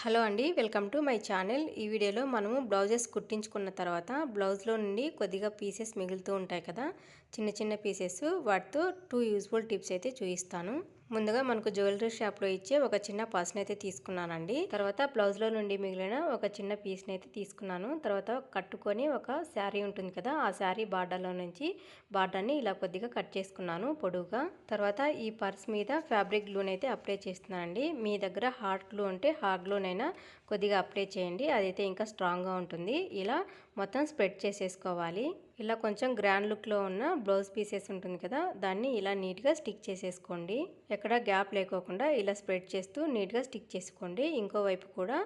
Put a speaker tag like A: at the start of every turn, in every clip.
A: Hello అండి welcome to my channel. ఈ వీడియోలో మనము బ్లౌజెస్ కుట్టించుకున్న తర్వాత బ్లౌజ్లో నుండి కొద్దిగా పీసెస్ మిగులుతూ ఉంటాయి కదా. చిన్న చిన్న పీసెస్ వాటితో టూ యూస్ఫుల్ టిప్స్ అయితే చూపిస్తాను. ముందుగా మనకు జ్యువెలరీ షాప్లో ఇచ్చే ఒక చిన్న పర్స్ని అయితే తీసుకున్నానండి. తర్వాత బ్లౌజ్లో నుండి మిగిలిన ఒక చిన్న పీస్ని అయితే తీసుకున్నాను. తర్వాత కట్టుకొని ఒక శారీ ఉంటుంది కదా ఆ శారీ బార్డర్లో నుంచి బార్డర్ని ఇలా కొద్దిగా కట్ చేసుకున్నాను పొడువుగా. తర్వాత ఈ పర్స్ మీద ఫ్యాబ్రిక్ గ్లూని అయితే అప్లై చేస్తున్నానండి. మీ దగ్గర హార్డ్ గ్లూ ఉంటే హార్డ్ గ్లూనైనా కొద్దిగా అప్లై చేయండి అదైతే ఇంకా స్ట్రాంగ్గా ఉంటుంది. ఇలా మొత్తం స్ప్రెడ్ చేసేసుకోవాలి. ఇలా కొంచెం గ్రాండ్ లుక్లో ఉన్న బ్లౌజ్ పీసెస్ ఉంటుంది కదా దాన్ని ఇలా నీట్గా స్టిక్ చేసేసుకోండి. ఎక్కడ గ్యాప్ లేకోకుండా ఇలా స్ప్రెడ్ చేస్తూ నీట్గా స్టిక్ చేసుకోండి. ఇంకోవైపు కూడా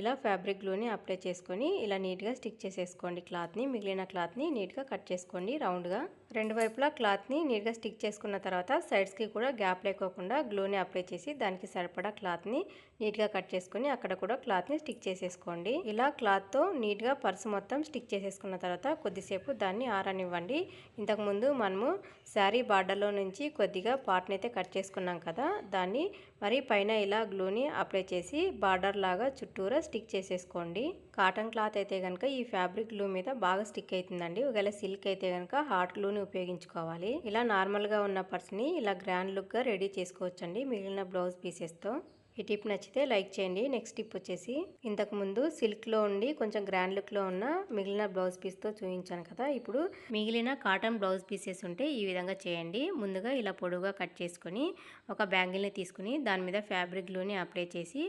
A: ఇలా ఫ్యాబ్రిక్ గ్లూని అప్లై చేసుకొని ఇలా నీట్గా స్టిక్ చేసేసుకోండి. క్లాత్ని మిగిలిన క్లాత్ని నీట్గా కట్ చేసుకోండి రౌండ్గా. రెండు వైపులా క్లాత్ని నీట్గా స్టిక్ చేసుకున్న తర్వాత సైడ్స్కి కూడా గ్యాప్ లేకోకుండా గ్లూని అప్లై చేసి దానికి సరిపడా క్లాత్ని నీట్గా కట్ చేసుకొని అక్కడ కూడా క్లాత్ని స్టిక్ చేసేసుకోండి. ఇలా క్లాత్తో నీట్గా పర్స్ మొత్తం స్టిక్ చేసేసుకున్న తర్వాత కొద్దిసేపు దాన్ని ఆరానివ్వండి. ఇంతకుముందు మనము శారీ బార్డర్లో నుంచి కొద్దిగా పార్ట్ని అయితే కట్ చేసుకున్నాం కదా దాన్ని మరి పైన ఇలా గ్లూని అప్లై చేసి బార్డర్ లాగా చుట్టూరా స్టిక్ చేసేసుకోండి. కాటన్ క్లాత్ అయితే కనుక ఈ ఫ్యాబ్రిక్ గ్లూ మీద బాగా స్టిక్ అవుతుందండి ఒకవేళ సిల్క్ అయితే కనుక హాట్ గ్లూని ఉపయోగించుకోవాలి. ఇలా నార్మల్గా ఉన్న పర్స్ని ఇలా గ్రాండ్ లుక్గా రెడీ చేసుకోవచ్చండి మిగిలిన బ్లౌజ్ పీసెస్తో. ఈ టిప్ నచ్చితే లైక్ చేయండి. నెక్స్ట్ టిప్ వచ్చేసి ఇంతకుముందు సిల్క్లో ఉండి కొంచెం గ్రాండ్ లుక్లో ఉన్న మిగిలిన బ్లౌజ్ పీస్తో చూపించాను కదా. ఇప్పుడు మిగిలిన కాటన్ బ్లౌజ్ పీసెస్ ఉంటే ఈ విధంగా చేయండి. ముందుగా ఇలా పొడుగా కట్ చేసుకొని ఒక బ్యాంగిల్ని తీసుకుని దాని మీద ఫ్యాబ్రిక్ గ్లూని అప్లై చేసి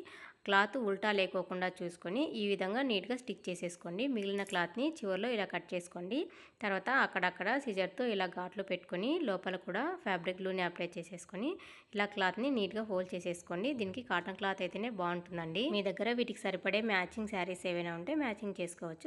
A: క్లాత్ ఉల్టా లేకోకుండా చూసుకొని ఈ విధంగా నీట్గా స్టిక్ చేసేసుకోండి. మిగిలిన క్లాత్ని చివరిలో ఇలా కట్ చేసుకోండి. తర్వాత అక్కడక్కడ సిజర్తో ఇలా ఘాట్లు పెట్టుకొని లోపల కూడా ఫ్యాబ్రిక్ గ్లూని అప్లై చేసేసుకొని ఇలా క్లాత్ని నీట్గా హోల్డ్ చేసేసుకోండి. దీనికి కాటన్ క్లాత్ అయితేనే బాగుంటుందండి. మీ దగ్గర వీటికి సరిపడే మ్యాచింగ్ శారీస్ ఏవైనా ఉంటే మ్యాచింగ్ చేసుకోవచ్చు.